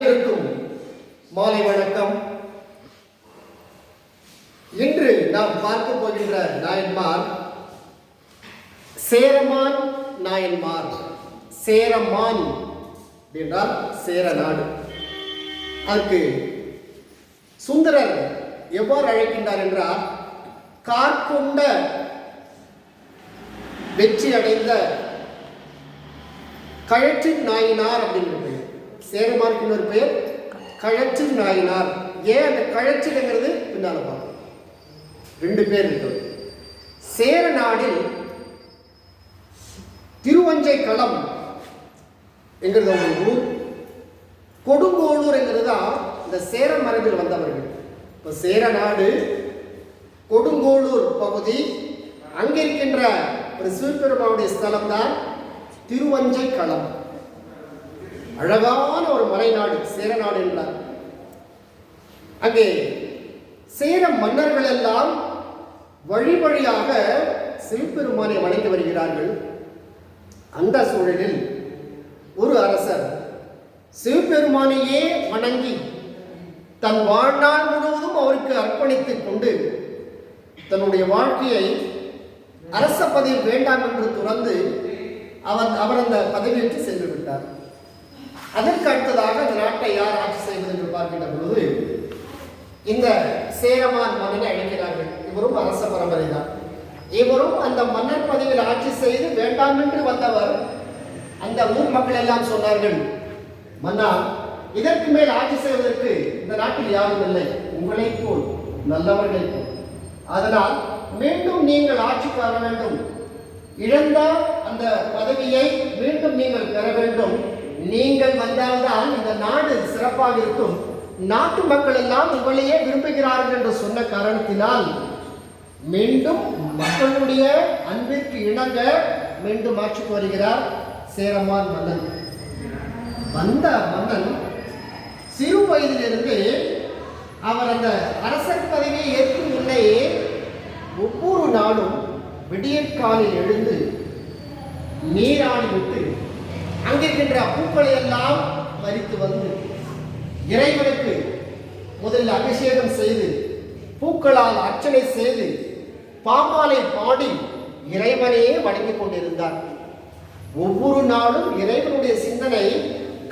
இருக்கும் மாலை வணக்கம். இன்று நாம் பார்க்க போகின்ற நாயன்மார் சேரமான் நாயன்மார் சேரமான் என்றால் சேர நாடு. அதற்கு சுந்தரர் எவ்வாறு அழைக்கின்றார் என்றால் கார்கொண்ட வெற்றி அடைந்த கழற்றின் நாயினார் அப்படின்னு பெயர் இன்னொரு பெயர் கழற்றி நாயினார். ஏன் அந்த கழற்றிங்கிறது பின்னால பார்க்கணும் ரெண்டு பேர் இருக்கிறது. சேர நாடில் திருவஞ்சை களம் என்கிறது ஒரு ஊர். கொடுங்கோளூர் என்கிறது தான் இந்த சேர மரபில் வந்தவர்கள். இப்போ சேர நாடு கொடுங்கோளூர் பகுதி அங்கே இருக்கின்ற ஒரு சிவபெருமாவுடைய ஸ்தலம் தான் திருவஞ்சை களம். அழகான ஒரு மலைநாடு சேரநாடு என்றார். அங்கே சேர மன்னர்கள் எல்லாம் வழி வழியாக சிவபெருமானை வணங்கி வருகிறார்கள். அந்த சூழலில் ஒரு அரசர் சிவபெருமானையே வணங்கி தன் வாழ்நாள் முழுவதும் அவருக்கு அர்ப்பணித்துக் கொண்டு தன்னுடைய வாழ்க்கையை அரச பதவி வேண்டாம் என்று துறந்து அவர் அவர் அந்த பதவியேற்று சென்றார். அதற்கு அடுத்ததாக அந்த நாட்டை யார் ஆட்சி செய்வது என்று பார்க்கின்ற பொழுது இந்த சேரமான் மன்னனை அழைக்கிறார்கள். இவரும் அரச பரம்பரை தான் இவரும் அந்த மன்னர் பதவியில் ஆட்சி செய்து வேண்டாம் என்று வந்தவர் அந்த ஊர் மக்கள் எல்லாம் சொன்னார்கள் மன்னா இதற்கு மேல் ஆட்சி செய்வதற்கு இந்த நாட்டில் யாரும் இல்லை. உங்களை போல் நல்லவர்களைப் போல். அதனால் மீண்டும் நீங்கள் ஆட்சி வர வேண்டும். இழந்த அந்த பதவியை மீண்டும் நீங்கள் பெற வேண்டும். நீங்கள் வந்தால்தான் இந்த நாடு சிறப்பாக இருக்கும். நாட்டு மக்கள் எல்லாம் உங்களையே விரும்புகிறார்கள் என்று சொன்ன காரணத்தினால் மீண்டும் மக்களுடைய அன்பிற்கு இணங்க மீண்டும் ஆட்சிக்கு வருகிறார் சேரமான் மன்னன். வந்த மன்னன் சிறு வயதிலிருந்து அவர் அந்த அரசர் பதவியை ஏற்கும் முன்னையே ஒவ்வொரு நாளும் விடியற்காலில் எழுந்து நீராடிவிட்டு அங்கிருக்கின்ற பூக்களை எல்லாம் பறித்து வந்து இறைவனுக்கு முதலில் அபிஷேகம் செய்து பூக்களால் அர்ச்சனை செய்து பாமாலை பாடி இறைவனையே வணங்கிக் கொண்டிருந்தார். ஒவ்வொரு நாளும் இறைவனுடைய சிந்தனை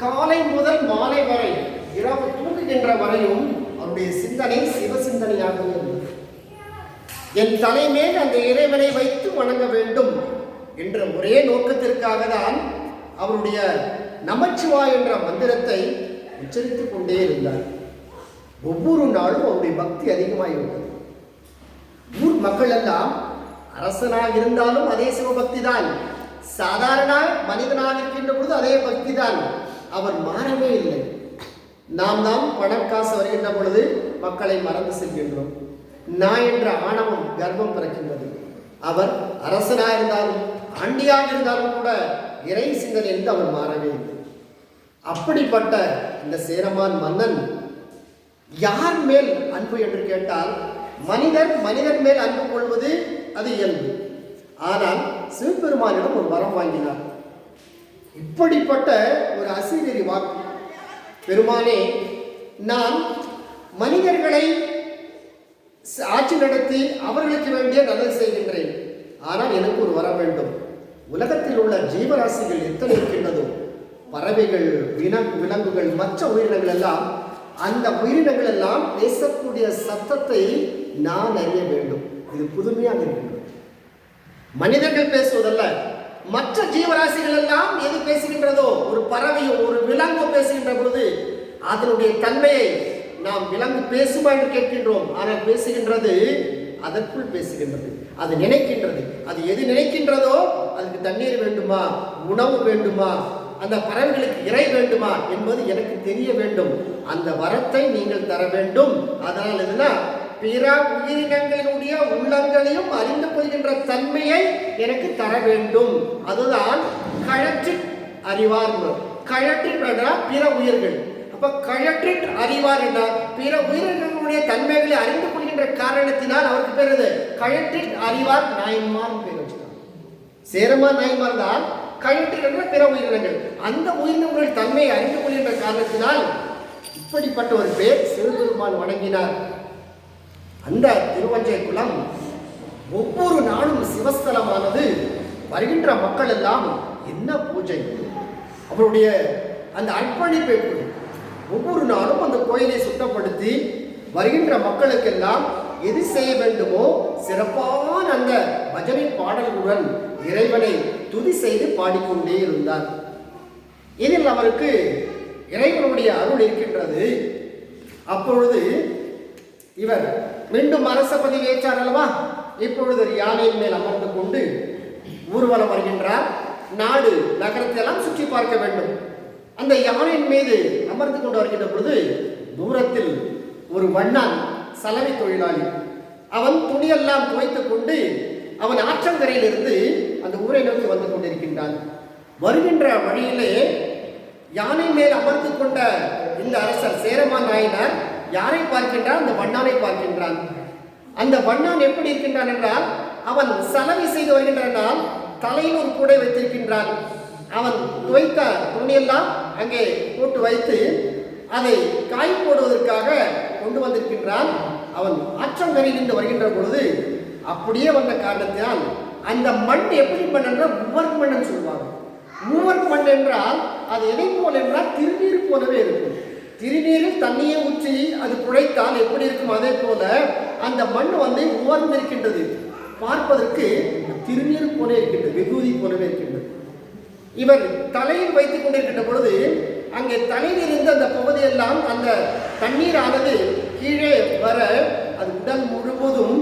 காலை முதல் மாலை வரை இரவு தூங்குகின்ற வரையும் அவருடைய சிந்தனை சிவ சிந்தனையாக இருந்தது. என் தலைமேல் அந்த இறைவனை வைத்து வணங்க வேண்டும் என்ற ஒரே நோக்கத்திற்காக தான் அவருடைய நமச்சிவா என்ற மந்திரத்தை உச்சரித்துக் கொண்டே இருந்தார். ஒவ்வொரு நாளும் அவருடைய பக்தி அதிகமாகிவிட்டது ஊர் மக்கள் எல்லாம் அரசனாக இருந்தாலும் அதே சிவபக்தி தான் சாதாரண மனிதனாக இருக்கின்ற பொழுது அதே பக்தி தான் அவர் மாறவே இல்லை. நாம் தான் பணம் காசு வருகின்ற பொழுது மக்களை மறந்து செல்கின்றோம். நான் என்ற ஆணவம் கர்வம் பிறக்கின்றது. அவர் அரசனாக இருந்தாலும் ஆண்டியாக இருந்தாலும் கூட இறை சிந்தனையிலிருந்து அவர் மாறவே இல்லை. அப்படிப்பட்ட இந்த சேரமான் மன்னன் யார் மேல் அன்பு என்று கேட்டால் மனிதர் மனிதர் மேல் அன்பு கொள்வது அது இயல்பு. ஆனால் சிவபெருமானிடம் ஒரு வரம் வாங்கினார். இப்படிப்பட்ட ஒரு அசீரி வாக்கு. பெருமானே நான் மனிதர்களை ஆட்சி நடத்தி அவர்களுக்கு வேண்டிய நல்லது செய்கின்றேன். ஆனால் எனக்கு ஒரு வர வேண்டும். உலகத்தில் உள்ள ஜீவராசிகள் எத்தனை இருக்கின்றதோ பறவைகள் வின விலங்குகள் மற்ற உயிரினங்கள் எல்லாம் அந்த உயிரினங்கள் எல்லாம் பேசக்கூடிய சத்தத்தை நான் அறிய வேண்டும். இது புதுமையாக இருக்கின்றது மனிதர்கள் பேசுவதல்ல மற்ற ஜீவராசிகள் எல்லாம் எது பேசுகின்றதோ ஒரு பறவையும் ஒரு விலங்கும் பேசுகின்ற பொழுது அதனுடைய தன்மையை நாம் விலங்கு பேசுமா என்று கேட்கின்றோம். ஆனால் பேசுகின்றது அதற்குள் பேசுகின்றது. அது நினைக்கின்றது. அது எது நினைக்கின்றதோ அதுக்கு தண்ணீர் வேண்டுமா? உணவு வேண்டுமா? அந்த பறவைகளுக்கு இறை வேண்டுமா என்பது எனக்கு தெரிய வேண்டும். அந்த வரத்தை நீங்கள் தர வேண்டும். அதனால் எதுனா பிற உயிரினங்களினுடைய உள்ளங்களையும் அறிந்து கொள்கின்ற தன்மையை எனக்கு தர வேண்டும். அதுதான் கழற்றி அறிவார் கழற்றி பிற உயிர்கள். இப்போ கழற்றி அறிவார் என்றால் பிற உயிரினங்களுடைய தன்மைகளை அறிந்து கொள்கின்ற காரணத்தினால் அவருக்கு பெறுது இது கழற்றி அறிவார் நாயன்மார் பேர் சேரமா நாயன்மார் தான் கழற்றி என்ற பிற உயிரினங்கள். அந்த உயிரினங்கள் தன்மையை அறிந்து கொள்கின்ற காரணத்தினால் இப்படிப்பட்ட ஒரு பேர் சிறுபெருமான் வணங்கினார். அந்த திருவஞ்சை குளம் ஒவ்வொரு நாளும் சிவஸ்தலமானது. வருகின்ற மக்கள் எல்லாம் என்ன பூஜை? அவருடைய அந்த அர்ப்பணிப்பை ஒவ்வொரு நாளும் அந்த கோயிலை சுத்தப்படுத்தி வருகின்ற மக்களுக்கெல்லாம் எது செய்ய வேண்டுமோ சிறப்பான அந்த பஜனை பாடல்களுடன் இறைவனை துதி செய்து பாடிக்கொண்டே இருந்தார். இதில் அவருக்கு இறைவனுடைய அருள் இருக்கின்றது. அப்பொழுது இவர் மீண்டும் அரச பதவி அல்லவா? இப்பொழுது ஒரு யானையின் மேல் அமர்ந்து கொண்டு ஊர்வலம் வருகின்றார். நாடு நகரத்தை எல்லாம் சுற்றி பார்க்க வேண்டும். அந்த யானையின் மீது அமர்ந்து கொண்டு வருகின்ற பொழுது தூரத்தில் ஒரு வண்ணான் சலவை தொழிலாளி. அவன் துணியெல்லாம் துவைத்துக் கொண்டு அவன் ஆற்றங்கரையிலிருந்து அந்த ஊரை நோக்கி வந்து கொண்டிருக்கின்றான். வருகின்ற வழியிலே யானை மேல் அமர்ந்து கொண்ட இந்த அரசர் சேரமா நாயனார் யாரை பார்க்கின்றான் அந்த வண்ணானை பார்க்கின்றான். அந்த வண்ணான் எப்படி இருக்கின்றான் என்றால் அவன் சலவை செய்து வருகின்றான் தலையில் ஒரு கூடை வைத்திருக்கின்றான். அவன் துவைத்த துணியெல்லாம் அங்கே போட்டு வைத்து அதை காய் போடுவதற்காக கொண்டு வந்திருக்கின்றான். அவன் ஆற்றங்கரையிலிருந்து வருகின்ற பொழுது அப்படியே வந்த காரணத்தினால் அந்த மண் எப்படி மண் என்றால் உவர் மண்ணுன்னு சொல்லுவாங்க. மூவர் மண் என்றால் அது எதை போல் என்றால் திருநீர் போலவே இருக்கும். திருநீரில் தண்ணியை ஊற்றி அது குழைத்தால் எப்படி இருக்கும்? அதே போல அந்த மண் வந்து உவர்ந்திருக்கின்றது. பார்ப்பதற்கு திருநீர் போல இருக்கின்றது விபூதி போலவே இருக்கின்றது. இவர் தலையில் வைத்துக் கொண்டிருக்கின்ற பொழுது அங்கே தலையில் இருந்த அந்த பகுதியெல்லாம் அந்த தண்ணீரானது கீழே வர அது உடல் முழுவதும்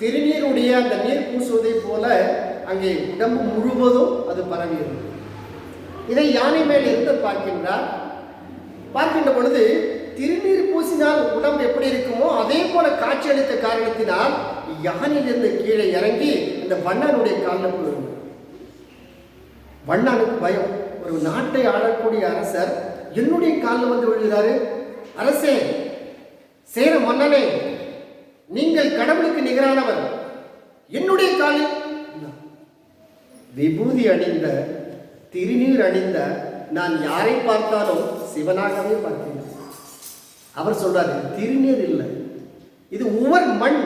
திருநீருடைய அந்த நீர் பூசுவதைப் போல அங்கே உடம்பு முழுவதும் அது பரவியது. இதை யானை மேல் இருந்து பார்க்கின்றார். பார்க்கின்ற பொழுது திருநீர் பூசினால் உடம்பு எப்படி இருக்குமோ அதே போல காட்சியளித்த காரணத்தினால் யானையிலிருந்து கீழே இறங்கி அந்த வண்ணனுடைய காலில் போயிருந்தது வண்ணனுக்கு பயம். ஒரு நாட்டை ஆளக்கூடிய அரசர் என்னுடைய காலில் வந்து விழுகிறாரு? அரசே சேர மன்னனே நீங்கள் கடவுளுக்கு நிகரானவர். என்னுடைய காலில் விபூதி அணிந்த திருநீர் அணிந்த நான் யாரை பார்த்தாலும் சிவனாகவே பார்த்தேன் அவர் சொல்றாரு திருநீர் இல்லை. இது உவர் மண்.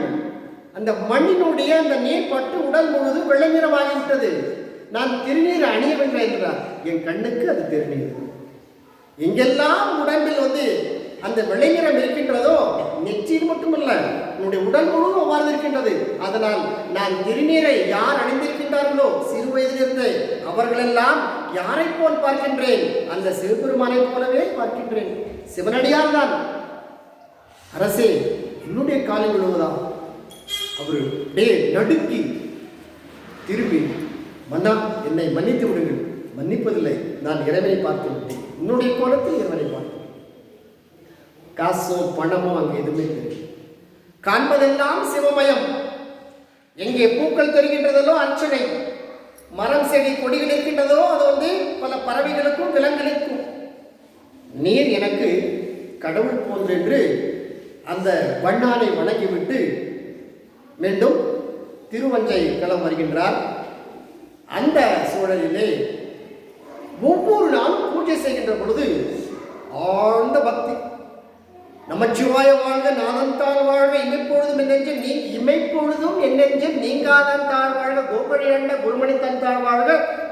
அந்த மண்ணினுடைய அந்த நீர் பட்டு உடல் முழுவதும் வெள்ளை நிறமாகிவிட்டது. நான் திருநீர் அணியவில்லை என்றார். என் கண்ணுக்கு அது திருநீர். எங்கெல்லாம் உடம்பில் வந்து அந்த விளைநிறம் இருக்கின்றதோ நெற்றியில் மட்டுமல்ல உன்னுடைய உடல் முழுவதும் அவ்வாறு இருக்கின்றது. அதனால் நான் திருநீரை யார் அணிந்திருக்கின்றார்களோ சிறு வயதிலிருந்து அவர்களெல்லாம் யாரை போல் பார்க்கின்றேன்? அந்த சிவபெருமானை போலவே பார்க்கின்றேன். சிவனடியார் தான். அரசே என்னுடைய காலை விழுவதா? அவர் டே நடுக்கி திரும்பி மன்னா என்னை மன்னித்து விடுங்கள். மன்னிப்பதில்லை நான் இறைவனை பார்த்து விட்டேன். உன்னுடைய கோலத்தில் இறைவனை பார்த்து காசோ பணமோ அங்கே எதுவுமே தெரியும் காண்பதெல்லாம் சிவமயம். எங்கே பூக்கள் தெரிகின்றதோ அர்ச்சனை. மரம் செடி கொடிகள் இருக்கின்றதோ அது வந்து பல பறவைகளுக்கும் விலங்குகளுக்கும். நீர் எனக்கு கடவுள் போன்றென்று அந்த வண்ணானை வணங்கிவிட்டு மீண்டும் திருவஞ்சை களம் வருகின்றார். அந்த சூழலிலே ஒவ்வொரு நாளும் பூஜை செய்கின்ற பொழுது ஆழ்ந்த பக்தி. நமச்சிவாய வாழ்க நாதன்தான் வாழ்க இமைப்பொழுதும் என்னென்று நீ இமைப்பொழுதும் என்னென்று நீங்காதான் தாழ் வாழ்க கோபடி அண்ட குருமணி தன் தாழ் வாழ்க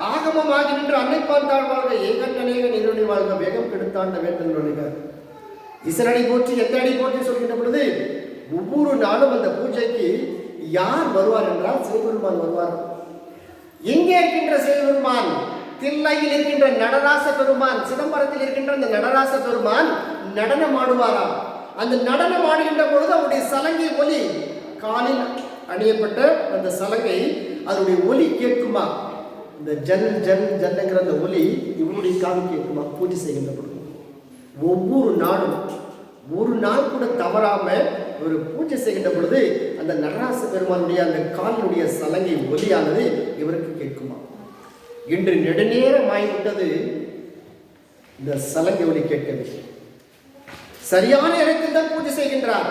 ஆகமமாகி நின்று அன்னைப்பான் தாழ் வாழ்க ஏகன் அநேக நீருணி வாழ்க வேகம் கெடுத்தாண்ட வேந்தன் நொழிக இசனடி போற்றி அடி போற்றி சொல்கின்ற பொழுது ஒவ்வொரு நாளும் அந்த பூஜைக்கு யார் வருவார் என்றால் சிவபெருமான் வருவார். எங்கே இருக்கின்ற சிவபெருமான் தில்லையில் இருக்கின்ற நடராச பெருமான் சிதம்பரத்தில் இருக்கின்ற அந்த நடராச பெருமான் நடனம் ஆடுவாராம். அந்த நடனம் ஆடுகின்ற பொழுது அவருடைய சலங்கை ஒலி காலில் அணியப்பட்ட அந்த சலங்கை அதனுடைய ஒலி கேட்குமா? இந்த ஜன் ஜன் ஜன்னுங்கிற அந்த ஒலி இவருடைய காது கேட்குமா? பூஜை செய்கின்ற பொழுது. ஒவ்வொரு நாடும் ஒரு நாள் கூட தவறாம ஒரு பூஜை செய்கின்ற பொழுது அந்த நடராச பெருமானுடைய அந்த காலினுடைய சலங்கை ஒலியானது இவருக்கு கேட்குமா? இன்று நெடுநேரம் ஆகிவிட்டது இந்த சலங்கை ஒலி கேட்கவில்லை. சரியான இடத்தில் தான் பூஜை செய்கின்றார்.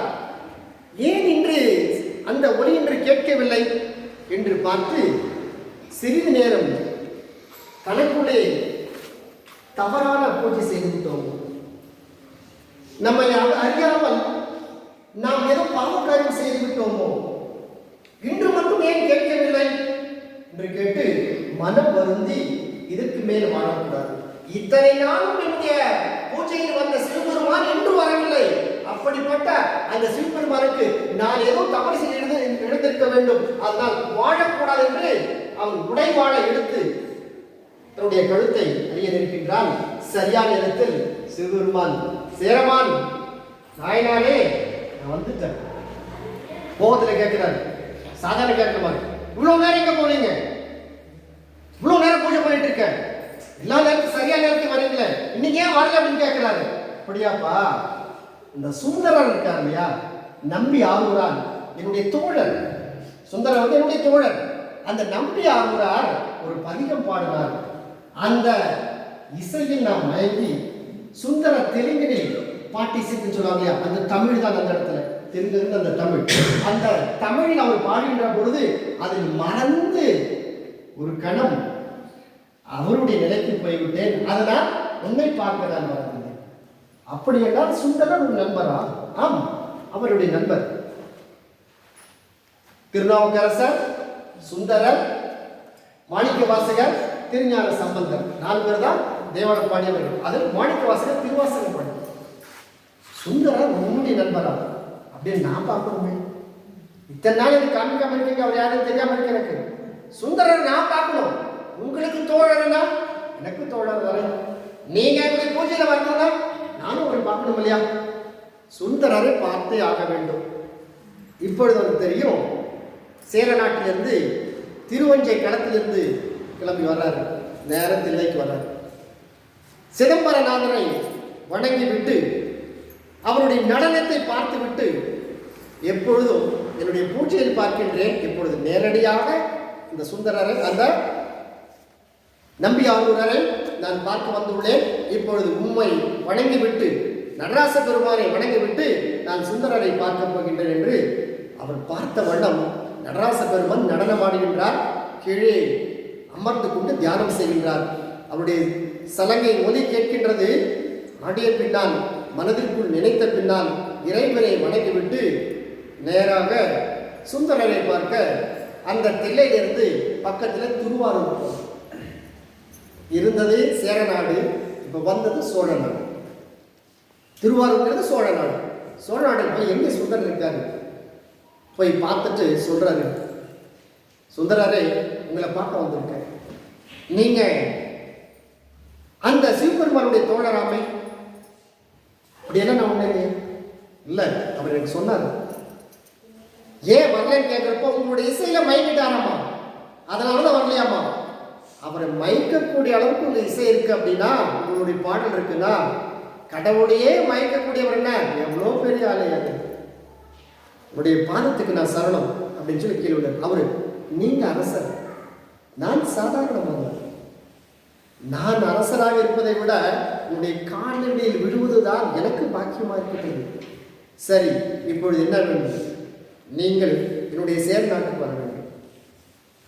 ஏன் இன்று அந்த ஒலி இன்று கேட்கவில்லை என்று பார்த்து சிறிது நேரம் தனக்குள்ளே தவறான பூஜை செய்து விட்டோம். நம்மை அறியாமல் நாம் ஏதோ பாவக்காரியம் செய்து விட்டோமோ இன்று மட்டும் ஏன் கேட்கவில்லை? என்று கேட்டு மனம் வருந்தி இதற்கு மேல் வாழக்கூடாது. இத்தனை நாளும் என்னுடைய பூஜையில் வந்த சிவபெருமான் என்று வரவில்லை. அப்படிப்பட்ட அந்த சிவபெருமானுக்கு நான் ஏதோ தவறு செய்து எழுந்து- எழுந்திருக்க வேண்டும். அதனால் வாழக்கூடாது என்று அவன் உடை வாழ எடுத்து தன்னுடைய கழுத்தை அறிய நிற்கின்றான். சரியான இடத்தில் சிவபெருமான் சேரமான் நாயனாரே நான் வந்துட்டேன் கோபத்தில் கேட்குறாரு. சாதாரண கேட்க மாதிரி இவ்வளோ நேரம் எங்கே போனீங்க? இவ்வளோ நேரம் பூஜை பண்ணிட்டு இருக்கேன். எல்லா நேரத்துக்கும் சரியான நேரத்துக்கு வரீங்களே. இன்னைக்கு ஏன் வரல? அப்படின்னு கேட்கிறாரு. அப்படியாப்பா இந்த சுந்தரர் இருக்கார் இல்லையா? நம்பி ஆகுறார். என்னுடைய தோழர். சுந்தரர் வந்து என்னுடைய தோழர். அந்த நம்பி ஆகுறார் ஒரு பதிகம் பாடுறார். அந்த இசையில் நாம் மயங்கி சுந்தர தெலுங்கினில் பாட்டி சொல்லுவாங்க இல்லையா அந்த தமிழ் தான் அந்த இடத்துல. தெலுங்கு அந்த தமிழ். அந்த தமிழில் அவர் பாடுகின்ற பொழுது அதில் மறந்து ஒரு கணம் அவருடைய நிலைக்கு போய்விட்டேன். அதனால் உன்னை பார்க்க நான் மறந்தேன். அப்படி என்றால் சுந்தரர் ஒரு நண்பரா? ஆம் அவருடைய நண்பர். திருநாவுக்கரசர் சுந்தரர் மாணிக்க வாசகர் திருஞான சம்பந்தர். நாலு பேர் தான் தேவார பாடியவர்கள் அதில் மாணிக்க வாசகர் திருவாசகம் பாடி சுந்தரர் உன்னுடைய நண்பரா? அப்படின்னு நான் பார்க்கணுமே. இத்தனை நாள் எனக்கு காமிக்காம இருக்கீங்க அவர் யாரும் தெரியாம இருக்கு எனக்கு. சுந்தரர் நான் பார்க்கணும். உங்களுக்கு தோழர்னா? எனக்கு தோழர் வரேன் நீங்க என்னுடைய பூஜையில வரணும்னா நானும் உங்களை பார்க்கணும் இல்லையா? சுந்தரரை பார்த்தே ஆக வேண்டும். இப்பொழுது எனக்கு தெரியும். சேர நாட்டிலிருந்து திருவஞ்சை களத்திலிருந்து கிளம்பி வர்றாரு. நேர தில்லைக்கு வர்றாரு. சிதம்பரநாதனை வணங்கிவிட்டு அவருடைய நடனத்தை பார்த்துவிட்டு எப்பொழுதும் என்னுடைய பூஜையில் பார்க்கின்றேன். இப்பொழுது நேரடியாக இந்த சுந்தரரை அந்த நம்பி ஆளுநரை நான் பார்க்க வந்துள்ளேன். இப்பொழுது உம்மை வணங்கிவிட்டு நடராச பெருமானை வணங்கிவிட்டு நான் சுந்தரரை பார்க்க போகின்றேன் என்று அவர் பார்த்த வண்ணம் நடராச பெருமான் நடனமாடுகின்றார். கீழே அமர்ந்து கொண்டு தியானம் செய்கின்றார். அவருடைய சலங்கை ஒலி கேட்கின்றது. ஆடிய பின்னால் மனதிற்குள் நினைத்த பின்னால் இறைவனை வணங்கிவிட்டு நேராக சுந்தரரை பார்க்க அந்த தில்லையிலிருந்து பக்கத்தில் திருவாரூர் இருந்தது சேரநாடு இப்போ வந்தது சோழ நாடு. திருவாரூர்ங்கிறது சோழ நாடு. சோழ நாடு போய் எங்கே சுந்தரர் இருக்காரு? போய் பார்த்துட்டு சொல்றாரு. சுந்தரரே உங்களை பார்க்க வந்திருக்கேன். நீங்க அந்த சிவபெருமானுடைய தோழராமை அப்படி என்ன நான் உடனே இல்லை அவர் எனக்கு சொன்னார். ஏன் வரலன்னு கேட்குறப்போ உங்களுடைய இசையில மயக்கிட்டாராமா அதனால தான் வரலையாமா அவரை மயக்கக்கூடிய அளவுக்கு உங்கள் இசை இருக்கு அப்படின்னா உங்களுடைய பாடல் இருக்குன்னா கடவுளையே மயக்கக்கூடியவர் என்ன? எவ்வளோ பெரிய ஆளு அது. உடைய பாதத்துக்கு நான் சரணம் அப்படின்னு சொல்லி கீழே அவர் அவரு நீங்க அரசர். நான் சாதாரண நான் அரசராக இருப்பதை விட உன்னுடைய காலடியில் விழுவதுதான் எனக்கு பாக்கியமாக இருக்கிறது சரி இப்பொழுது என்ன வேண்டும்? நீங்கள் என்னுடைய சேர் நாட்டுக்கு வர வேண்டும்.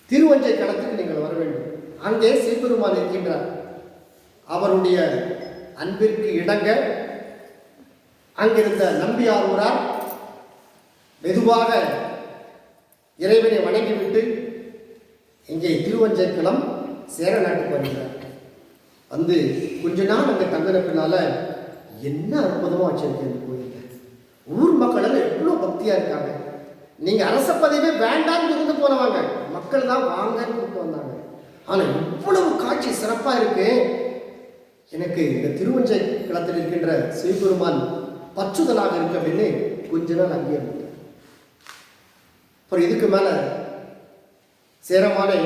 திருவஞ்சை களத்துக்கு நீங்கள் வர வேண்டும். அங்கே சிவபெருமான் இருக்கின்றார் அவருடைய அன்பிற்கு இணங்க அங்கிருந்த நம்பியாரூரார் மெதுவாக இறைவனை வணங்கிவிட்டு இங்கே திருவஞ்சைக்குளம் சேர நாட்டுக்கு வருகிறார். வந்து கொஞ்ச நாள் அங்கே தங்கின என்ன அற்புதமாக வச்சிருக்கு அந்த கோயிலில்? ஊர் மக்கள் எல்லாம் எவ்வளோ பக்தியாக இருக்காங்க. நீங்கள் அரச பதவியே வேண்டாம்னு இருந்து போனவாங்க. மக்கள் தான் வாங்கன்னு கூப்பிட்டு வந்தாங்க. ஆனால் இவ்வளவு காட்சி சிறப்பாக இருக்கு. எனக்கு இந்த திருவஞ்சை களத்தில் இருக்கின்ற சிவபெருமான் பற்றுதலாக இருக்க அப்படின்னு கொஞ்ச நாள் அங்கேயே இருந்தேன் அப்புறம் இதுக்கு மேலே சேரமானே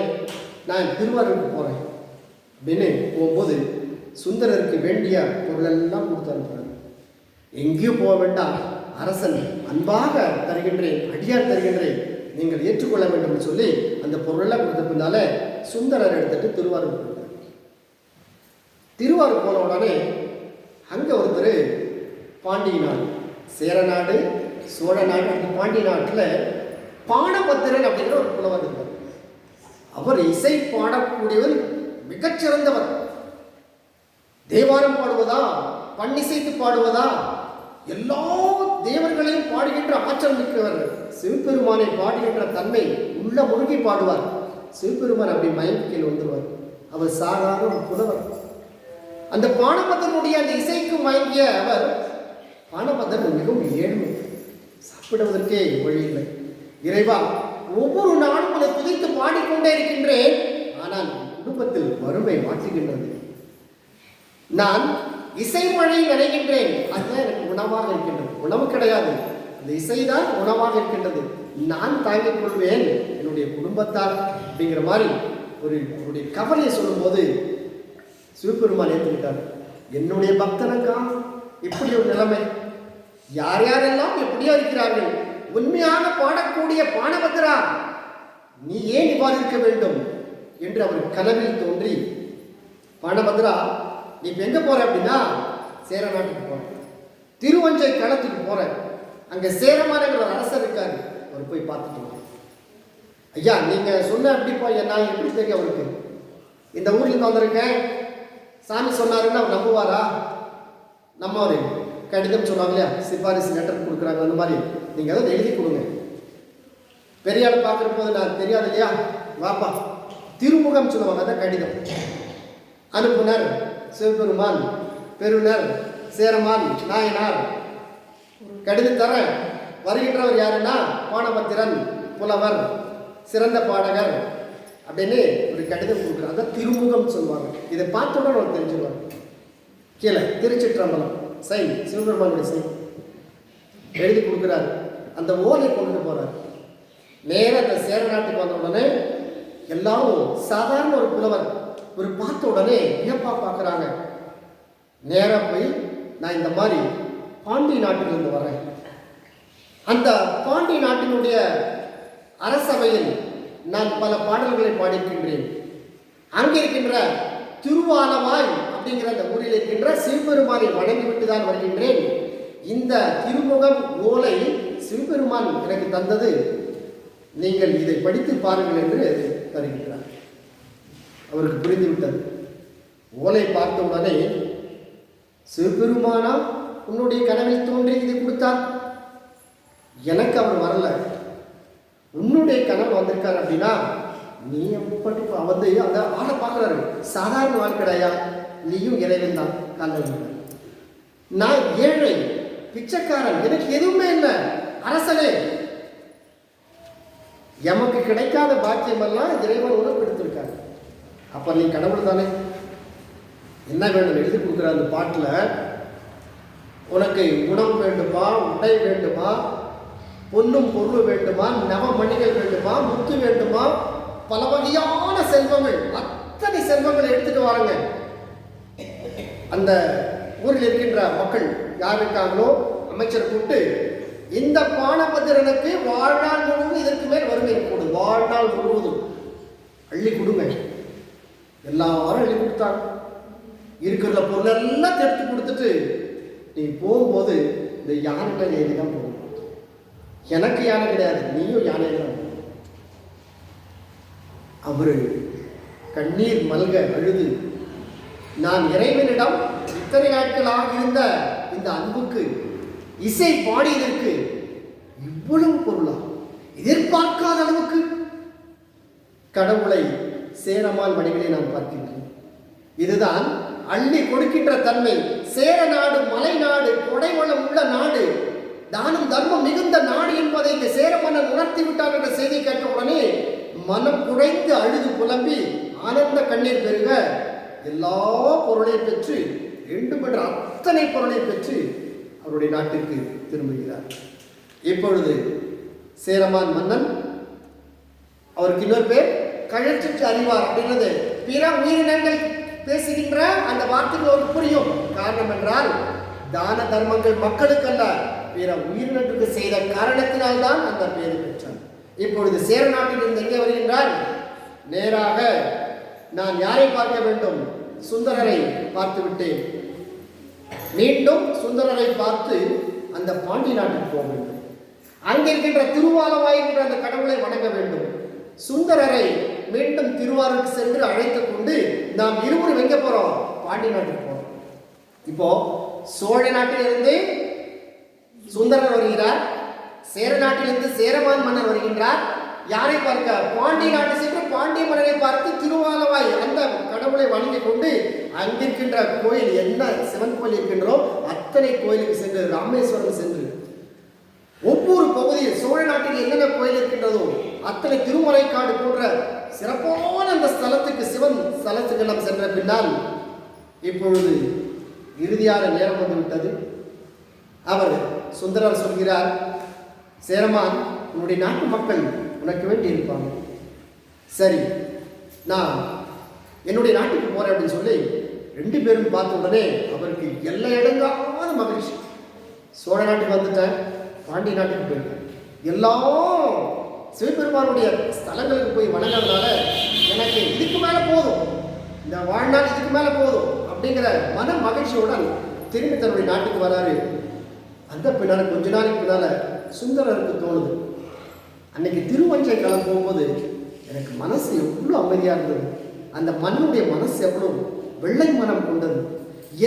நான் திருவாரூருக்கு போகிறேன் பெனு போகும்போது சுந்தரருக்கு வேண்டிய பொருளெல்லாம் கொடுத்து அனுப்புறாரு. எங்கேயும் போக வேண்டாம் அரசன் அன்பாக தருகின்றேன் அடியார் தருகின்றேன் நீங்கள் ஏற்றுக்கொள்ள வேண்டும் சொல்லி அந்த பொருளெல்லாம் கொடுத்த பின்னால சுந்தரர் எடுத்துட்டு திருவாரூர் போயிட்டார். திருவாரூர் போன உடனே அங்கே ஒருத்தர் பாண்டிய நாடு சேர நாடு சோழ நாடு அந்த பாண்டிய நாட்டில் பாணபத்திரன் அப்படிங்கிற ஒரு புலவர் இருந்தார். அவர் இசை பாடக்கூடியவர் மிகச்சிறந்தவர். தேவாரம் பாடுவதா? பண்ணிசைத்து பாடுவதா? எல்லா தேவர்களையும் பாடுகின்ற ஆற்றல் மிக்கவர் சிவபெருமானை பாடுகின்ற தன்மை உள்ள முழுகி பாடுவார். சிவபெருமான் அப்படி மயங்கில் வந்துருவார் அவர் சாதாரண ஒரு புலவர். அந்த பானபதனுடைய அந்த இசைக்கு மயங்கிய அவர் பானபதன் மிகவும் ஏழ்மை. சாப்பிடுவதற்கே வழி இல்லை. இறைவா ஒவ்வொரு நாளும் அதை துதித்து பாடிக்கொண்டே இருக்கின்றேன். ஆனால் குடும்பத்தில் வறுமை மாற்றுகின்றது. நான் இசை மழை நினைக்கின்றேன். அதுதான் எனக்கு உணவாக இருக்கின்றது. உணவு கிடையாது. அந்த இசைதான் உணவாக இருக்கின்றது. நான் தாங்கிக் கொள்வேன். என்னுடைய குடும்பத்தார் அப்படிங்கிற மாதிரி ஒரு அவருடைய கவலையை சொல்லும்போது சிவபெருமான் ஏற்றுக்கிட்டார் என்னுடைய பக்தனுக்கா இப்படி ஒரு நிலைமை. யார் யாரெல்லாம் எப்படியோ இருக்கிறார்கள். உண்மையாக பாடக்கூடிய பானபத்ரா நீ ஏன் இவ்வாறு இருக்க வேண்டும்? என்று அவர் கனவில் தோன்றி பானபத்ரா நீ இப்போ எங்கே போகிற அப்படின்னா சேர நாட்டுக்கு போகிறேன் திருவஞ்சை களத்துக்கு போகிறேன் அங்கே சேரமானங்கிற ஒரு அரசர் இருக்காரு. அவர் போய் பார்த்துட்டு ஐயா நீங்கள் சொன்ன அப்படிப்பா என்ன எப்படி தெரியும் அவருக்கு? இந்த ஊர்லேருந்து வந்திருக்கேன். சாமி சொன்னாருன்னு அவர் நம்புவாரா? நம்ம ஒரு கடிதம் சொன்னாங்க இல்லையா? சிபாரிசு லெட்டர் கொடுக்குறாங்க அந்த மாதிரி. நீங்கள் அதை எழுதி கொடுங்க. பெரிய ஆள் பார்க்குற போது நான் தெரியாது இல்லையா? வாப்பா திருமுகம் சொல்லுவாங்க அதான் கடிதம். அனுப்புனர் சிவபெருமான் பெருனர் சேரமான் நாயனார். கடிதம் தர வருகின்றவர் யாருன்னா பானபத்திரன் புலவர் சிறந்த பாடகர் அப்படின்னு ஒரு கடிதம் கொடுக்குறாங்க. அதான் திருமுகம் சொல்லுவாங்க. இதை பார்த்த உடனே அவர் தெரிஞ்சுருவாங்க கீழே திருச்சிற்றம்பலம். சைன் சிவபெருமானுடைய சைன் எழுதி கொடுக்குறாரு. அந்த ஓலை கொண்டு போகிறார் நேராக அந்த சேர நாட்டுக்கு வந்த உடனே எல்லாரும் சாதாரண ஒரு புலவர். ஒரு பார்த்த உடனே வியப்பா பார்க்குறாங்க. நேராக போய் நான் இந்த மாதிரி பாண்டி நாட்டிலிருந்து வரேன். அந்த பாண்டி நாட்டினுடைய அரசவையில் நான் பல பாடல்களை பாடியிருக்கின்றேன். அங்கே இருக்கின்ற திருவாலவாய் அப்படிங்கிற அந்த ஊரில் இருக்கின்ற சிவபெருமானை வணங்கிவிட்டு தான் வருகின்றேன். இந்த திருமுகம் ஓலை சிவபெருமான் எனக்கு தந்தது. நீங்கள் இதை படித்து பாருங்கள் என்று தருகின்றார் அவருக்கு புரிந்துவிட்டது. ஓலை பார்த்த உடனே சிவபெருமானா உன்னுடைய கனவில் தோன்றி இதை கொடுத்தார். எனக்கு அவர் வரல. உன்னுடைய கனவு வந்திருக்காரு அப்படின்னா நீ எப்படி வந்து அந்த ஆளை பார்க்குறாரு. சாதாரண ஆள் கிடையா நீயும் இறைவன் தான். காலையில் நான் ஏழை பிச்சைக்காரன். எனக்கு எதுவுமே இல்லை. அரசனே எமக்கு கிடைக்காத பாக்கியமெல்லாம் இறைவன் உனக்கு எடுத்திருக்காரு அப்ப நீ கடவுள் தானே? என்ன வேணும்? எழுதி கொடுக்குற அந்த பாட்டில் உனக்கு உணவு வேண்டுமா? உடை வேண்டுமா? பொண்ணும் பொருள் வேண்டுமா? நவமணிகள் வேண்டுமா? முத்து வேண்டுமா? பல வகையான செல்வங்கள் அத்தனை செல்வங்களை எடுத்துட்டு வாருங்க. அந்த ஊரில் இருக்கின்ற மக்கள் யார் இருக்காங்களோ அமைச்சர் கூப்பிட்டு இந்த பானபத்திரனுக்கு வாழ்நாள் முழுவதும் இதற்கு மேல் வறுமை இருக்கக்கூடும் வாழ்நாள் முழுவதும். அள்ளி கொடுங்க. எல்லாரும் அள்ளி கொடுத்தாங்க. இருக்கிற பொருளெல்லாம் தடுத்து கொடுத்துட்டு நீ போகும்போது இந்த யானை ஏறி தான் போகணும். எனக்கு யானை கிடையாது நீயும் யானை தான் அவரு கண்ணீர் மல்க அழுது நான் இறைவனிடம் இத்தனை நாட்களாக இருந்த இந்த அன்புக்கு இசை பாடியதற்கு இவ்வளவு பொருளா எதிர்பார்க்காத அளவுக்கு. கடவுளை சேரமால் வடிவிலே நாம் பார்க்கின்றோம். இதுதான் அள்ளி கொடுக்கின்ற தன்மை. சேர நாடு மலை நாடு கொடைவளம் உள்ள நாடு. தானம் தர்மம் மிகுந்த நாடு என்பதை இந்த சேர மன்னன் உணர்த்தி விட்டார் என்ற செய்தி கேட்ட உடனே மனம் குறைந்து அழுது புலம்பி ஆனந்த கண்ணீர் பெருக எல்லா பொருளையும் பெற்று வேண்டுமென்ற அத்தனை பொருளை பெற்று அவருடைய நாட்டிற்கு திரும்புகிறார். இப்பொழுது சேரமான் மன்னன் அவருக்கு இன்னொரு பேர் கழற்றுக்கு அறிவார் அப்படின்றது பிற உயிரினங்கள் பேசுகின்ற அந்த வார்த்தைகள் அவருக்கு புரியும். காரணம் என்றால் தான தர்மங்கள் மக்களுக்கல்ல பிற உயிரினத்துக்கு செய்த காரணத்தினால்தான் அந்த பேர் பெற்றார் இப்பொழுது சேர நாட்டிலிருந்து எங்கே வருகின்றார்? நேராக நான் யாரை பார்க்க வேண்டும்? சுந்தரரை பார்த்துவிட்டேன். மீண்டும் சுந்தரரை பார்த்து அந்த பாண்டி நாட்டுக்கு போக வேண்டும். அங்கே இருக்கின்ற திருவாலவாய் என்ற அந்த கடவுளை வணங்க வேண்டும். சுந்தரரை மீண்டும் திருவாரூருக்கு சென்று அழைத்து கொண்டு நாம் இருவரும் எங்க போறோம்? பாண்டி நாட்டுக்கு போறோம். இப்போ சோழ நாட்டிலிருந்து சுந்தரர் வருகிறார். சேர நாட்டிலிருந்து சேரமான் மன்னர் வருகின்றார். யாரை பார்க்க? பாண்டிய நாட்டை சென்று பாண்டிய மன்னரை பார்த்து திருவாலவாய் அந்த கடவுளை வணங்கிக் கொண்டு அங்கிருக்கின்ற கோயில் என்ன சிவன் கோயில் இருக்கின்றோ அத்தனை கோயிலுக்கு சென்று ராமேஸ்வரம் சென்று. ஒவ்வொரு பகுதியில் சோழ நாட்டில் என்னென்ன கோயில் இருக்கின்றதோ அத்தனை திருமலைக்காடு போன்ற சிறப்பான அந்த ஸ்தலத்துக்கு சிவன் ஸ்தலத்துக்கு நாம் சென்ற பின்னால் இப்பொழுது இறுதியான நேரம் வந்து விட்டது அவர் சுந்தரர் சொல்கிறார் சேரமான் உன்னுடைய நாட்டு மக்கள் உனக்கு வேண்டி இருப்பாங்க சரி நான் என்னுடைய நாட்டுக்கு போறேன் அப்படின்னு சொல்லி ரெண்டு பேரும் பார்த்த உடனே அவருக்கு எல்லை அடங்காத மகிழ்ச்சி. சோழ நாட்டுக்கு வந்துட்டேன் பாண்டிய நாட்டுக்கு போயிருக்கேன் எல்லாம் சிவபெருமானுடைய ஸ்தலங்களுக்கு போய் வணங்கிறதுனால எனக்கு இதுக்கு மேலே போதும். இந்த வாழ்நாள் இதுக்கு மேலே போதும் அப்படிங்கிற மன மகிழ்ச்சியுடன் திரும்பி தன்னுடைய நாட்டுக்கு வராரு. அந்த பின்னால் கொஞ்ச நாளைக்கு பின்னால் சுந்தரருக்கு தோணுது. அன்னைக்கு திருவஞ்சை களம் போகும்போது எனக்கு மனசு எவ்வளோ அமைதியாக இருந்தது. அந்த மண்ணுடைய மனசு எவ்வளோ வெள்ளை மனம் கொண்டது.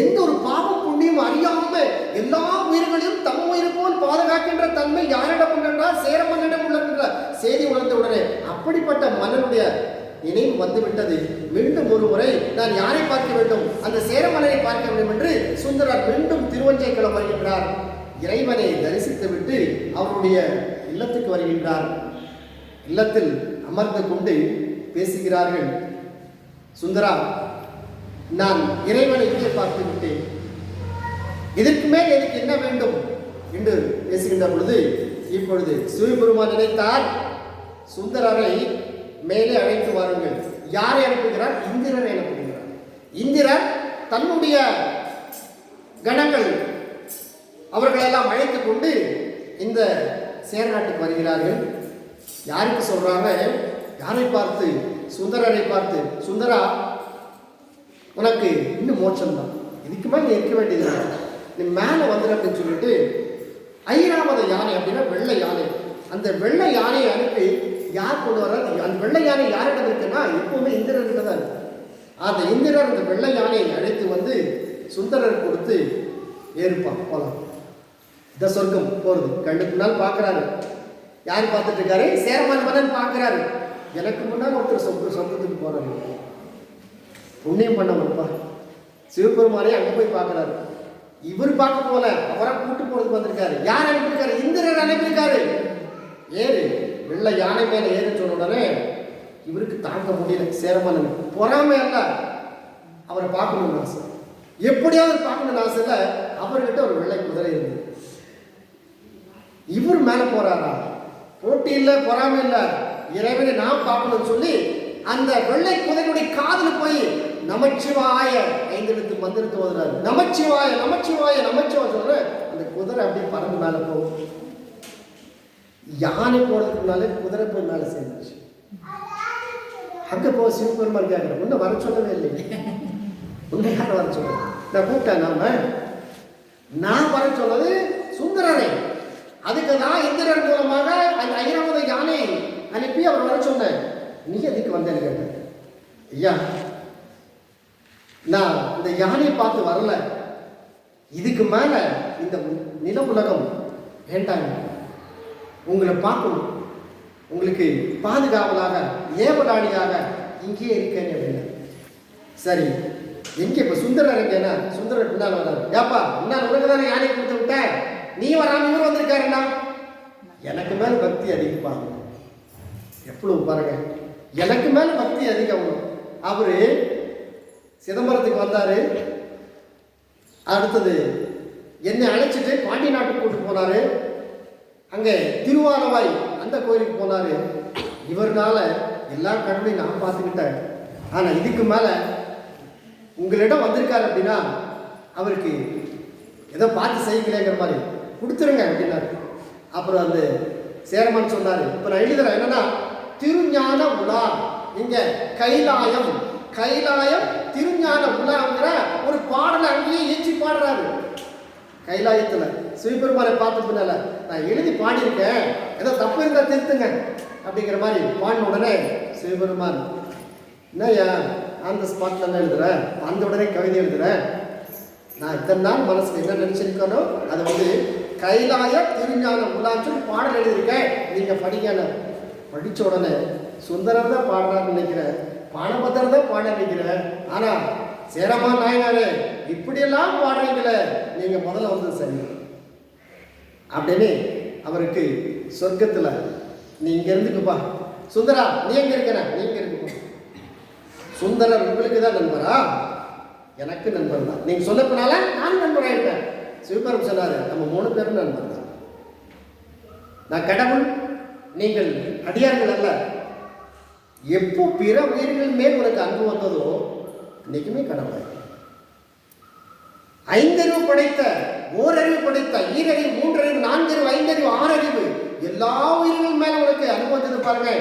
எந்த ஒரு பாவம் புண்ணியம் அறியாம எல்லா உயிர்களையும் தம் உயிர் போல் பாதுகாக்கின்ற தன்மை யாரிடம் உண்டென்றால் சேரமன்னிடம் உள்ளன்ற செய்தி உணர்ந்த உடனே அப்படிப்பட்ட மன்னனுடைய நினைவு வந்துவிட்டது. மீண்டும் ஒரு முறை நான் யாரை பார்க்க வேண்டும்? அந்த சேரமலரை பார்க்க வேண்டும் என்று சுந்தரர் மீண்டும் திருவஞ்சைக்குளம் வருகின்றார். இறைவனை தரிசித்துவிட்டு அவருடைய இல்லத்துக்கு வருகின்றார். இல்லத்தில் அமர்ந்து கொண்டு பேசுகிறார்கள். சுந்தரா நான் இறைவனை இங்கே பார்த்து விட்டேன். இதற்கு மேல் எனக்கு என்ன வேண்டும்? என்று பேசுகின்ற பொழுது இப்பொழுது சிவபெருமான் நினைத்தார் சுந்தரரை மேலே அழைத்து வாருங்கள். யாரை அனுப்புகிறார்? இந்திரனை அனுப்புகிறார். இந்திரன் தன்னுடைய கணங்கள் அவர்களெல்லாம் அழைத்து கொண்டு இந்த சேர நாட்டுக்கு வருகிறார்கள். யாருக்கு சொல்றாங்க? யாரை பார்த்து? சுந்தரரை பார்த்து. சுந்தரா உனக்கு இன்னும் மோட்சம் தான் இதுக்கு மேலே நீ இருக்க வேண்டியது நீ மேலே வந்துடு அப்படின்னு சொல்லிட்டு ஐராவத யானை அப்படின்னா வெள்ளை யானை. அந்த வெள்ளை யானையை அனுப்பி யார் கொண்டு வர்றாரு அந்த வெள்ளை யானை யாரிடம் இருக்குன்னா எப்பவுமே இந்திரன்கிட்ட தான் இருக்கு அந்த இந்திரர் அந்த வெள்ளை யானையை அழைத்து வந்து சுந்தரர் கொடுத்து ஏறுப்பான் போலாம். இந்த சொர்க்கம் போறது. கண்ணுக்கு முன்னால் பார்க்குறாரு. யார் பார்த்துட்டு இருக்காரு? சேரமான் மன்னன் பார்க்கறாரு. எனக்கு முன்னால் ஒருத்தர் சொந்த சொந்தத்துக்கு போறாரு. புண்ணியம் பண்ணவன்ப்பா சிவபெருமானே அங்கே போய் பார்க்குறாரு. இவர் பார்க்க போல அவரை கூட்டு போறதுக்கு வந்திருக்காரு. யார் அனுப்பியிருக்காரு? இந்திரர் அனுப்பியிருக்காரு. ஏறு வெள்ளை யானை மேலே ஏறு சொன்ன உடனே இவருக்கு தாங்க முடியல சேரமன்னன் பொறாமை அல்ல. அவரை பார்க்கணும்னு ஆசை. எப்படியாவது பார்க்கணும்னு ஆசையில் அவர்கிட்ட ஒரு வெள்ளை குதிரை இருந்தது. இவர் மேலே போறாரா? போட்டி இல்லை பொறாமை இல்லை. இறைவனை நாம் பார்க்கணும்னு சொல்லி அந்த வெள்ளை குதிரையுடைய காதில் போய் நமச்சிவாய ஐந்தெழுத்து மந்திரத்து ஓதுறாரு நமச்சிவாய நமச்சிவாய நமச்சிவாய சொல்ற அந்த குதிரை அப்படியே பறந்து மேலே போகும். யானை போறதுக்கு முன்னாலே குதிரை போய் மேலே சேர்ந்துச்சு அங்க போக சிவபெருமான் கேட்கிறேன் உன்னை வர சொல்லவே இல்லை உன்னை யாரும் வர சொல்ல நான் கூப்பிட்டேன் நாம? நான் வர சொன்னது சுந்தரரை. அதுக்கு நான் இந்திரன் மூலமாக அந்த ஐராவத யானை அனுப்பி அவர் வர சொன்னேன் நீ எதுக்கு வந்தேன்னு கேட்டேன். ஐயா நான் இந்த யானையை பார்த்து வரல. இதுக்கு மேல இந்த நில உலகம் வேண்டாங்க உங்களை பார்க்கணும். உங்களுக்கு பாதுகாவலாக ஏவலாளியாக இங்கேயே இருக்கேன் அப்படின்னு. சரி இங்கே இப்ப சுந்தரர் இருக்கேன்னா சுந்தரர் பின்னால் வர்றாரு. ஏப்பா முன்னால் உனக்கு தானே யானை கொடுத்து விட்டேன்? நீ வராம இவர் வந்திருக்காருண்ணா எனக்கு மேல பக்தி அதிகப்பா எவ்வளவு பாருங்க. எனக்கு மேல பக்தி அதிகம். அவரு சிதம்பரத்துக்கு வந்தாரு. அடுத்தது என்னை அழைச்சிட்டு பாண்டி நாட்டுக்கு கூட்டு போனாரு. அங்கே திருவாரவாய் அந்த கோயிலுக்கு போனாரு. இவர்னால எல்லா கடவுளையும் நான் பார்த்துக்கிட்டேன். ஆனால் இதுக்கு மேலே உங்களிடம் வந்திருக்காரு அப்படின்னா அவருக்கு ஏதோ பார்த்து செய்யலைங்கிற மாதிரி. கொடுத்துருங்க அப்படின்னாரு அப்புறம் அந்த சேரமான் சொன்னார் இப்போ நான் எழுதுறேன் என்னன்னா திருஞான உலா இங்கே கைலாயம் கைலாயம் திருஞான உலாங்கிற ஒரு பாடலை அங்கேயே ஏற்றி பாடுறாரு. கைலாயத்தில் சிவபெருமானை பார்த்த பின்னால நான் எழுதி பாடியிருக்கேன் ஏதோ தப்பு இருந்தால் திருத்துங்க அப்படிங்கிற மாதிரி பாடின உடனே சிவபெருமான் என்னய்யா அந்த ஸ்பாட்ல என்ன எழுதுறேன் அந்த உடனே கவிதை எழுதுறேன் நான் இத்தனை நாள் மனசுக்கு என்ன நினச்சிருக்கானோ அதை வந்து கைலாய திருஞான உள்ளாச்சும் பாடல் எழுதியிருக்கேன். நீங்கள் படிக்கல படித்த உடனே சுந்தரர் தான் பாடுறான்னு நினைக்கிறேன். பானபத்தர் தான் பாட நினைக்கிறேன். ஆனால் சேரமா நாயனாரே இப்படியெல்லாம் பாடுறீங்களே. நீங்கள் முதல்ல வந்து சரி. அப்படின்னு அவருக்கு சொர்க்கத்தில் நீ இங்கே இருந்துக்குப்பா. சுந்தரா நீ எங்கே இருக்கிற? நீ எங்க இருக்குப்பா சுந்தரர் உங்களுக்கு தான் நண்பரா? எனக்கு நண்பர் தான். நீங்கள் சொன்னப்பனால நான் நண்பராக சிவபெரும் சொன்னாரு நம்ம மூணு பேரும் நண்பர் தான். நான் கடவுள் நீங்கள் அடியார்கள் அல்ல. எப்போ பிற உயிர்கள் மேல் உனக்கு அன்பு வந்ததோ இன்னைக்குமே கடவுள். ஐந்தறிவு படைத்த ஓரறிவு படைத்த ஈரறிவு மூன்றறிவு நான்கறிவு ஐந்தறிவு ஆறறிவு எல்லா உயிர்கள் மேல உனக்கு அன்பு வந்தது பாருங்க.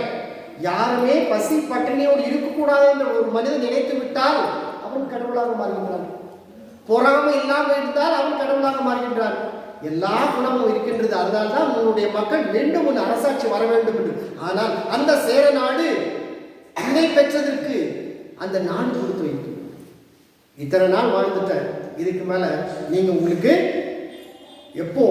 யாருமே பசி பட்டினியோடு இருக்கக்கூடாது என்று ஒரு மனிதன் நினைத்து விட்டால் அவன் கடவுளாக மாறுகின்றான். பொறாமை இல்லாமல் இருந்தால் அவன் கடவுளாக மாறுகின்றான். எல்லா குணமும் இருக்கின்றது அதனால்தான் உன்னுடைய மக்கள் மீண்டும் உன் அரசாட்சி வர வேண்டும் என்று. ஆனால் அந்த சேர நாடு இணை பெற்றதற்கு அந்த நாடு கொடுத்து வைக்கும். இத்தனை நாள் வாழ்ந்துட்டேன் இதுக்கு மேல நீங்க உங்களுக்கு எப்போ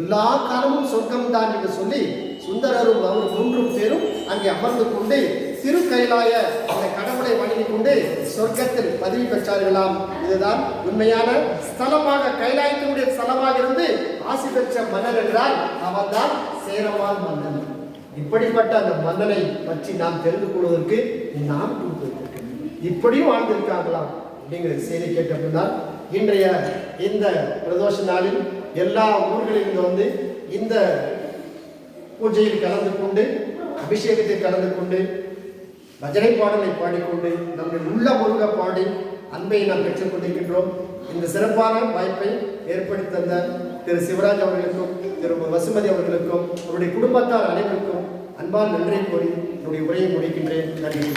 எல்லா காலமும் சொர்க்கம்தான் என்று சொல்லி சுந்தரரும் அவர் மூன்றும் பேரும் அங்கே அமர்ந்து கொண்டு திரு கைலாய அந்த கடவுளை வணங்கிக் கொண்டு சொர்க்கத்தில் பதவி பெற்றார்களாம். இதுதான் உண்மையான ஸ்தலமாக கைலாயத்தினுடைய ஸ்தலமாக இருந்து ஆசி பெற்ற மன்னர் என்றால் அவன்தான் சேரமான் மன்னன். இப்படிப்பட்ட அந்த மன்னனை பற்றி நாம் தெரிந்து கொள்வதற்கு நாம் கொடுத்திருக்கிறோம். இப்படியும் வாழ்ந்திருக்காங்களாம். அப்படிங்கிற செய்தி கேட்ட பின்னால் இன்றைய இந்த பிரதோஷ நாளில் எல்லா ஊர்களிலிருந்து வந்து இந்த பூஜையில் கலந்து கொண்டு அபிஷேகத்தில் கலந்து கொண்டு பஜனை பாடலை பாடிக்கொண்டு நம்முடைய உள்ள முருக பாடி அன்பை நாம் பெற்றுக் கொண்டிருக்கின்றோம் இந்த சிறப்பான வாய்ப்பை ஏற்படுத்தி தந்த திரு சிவராஜ் அவர்களுக்கும் திரு வசுமதி அவர்களுக்கும் அவருடைய குடும்பத்தார் அனைவருக்கும் அன்பால் நன்றி கூறி என்னுடைய உரையை முடிக்கின்றேன். நன்றி.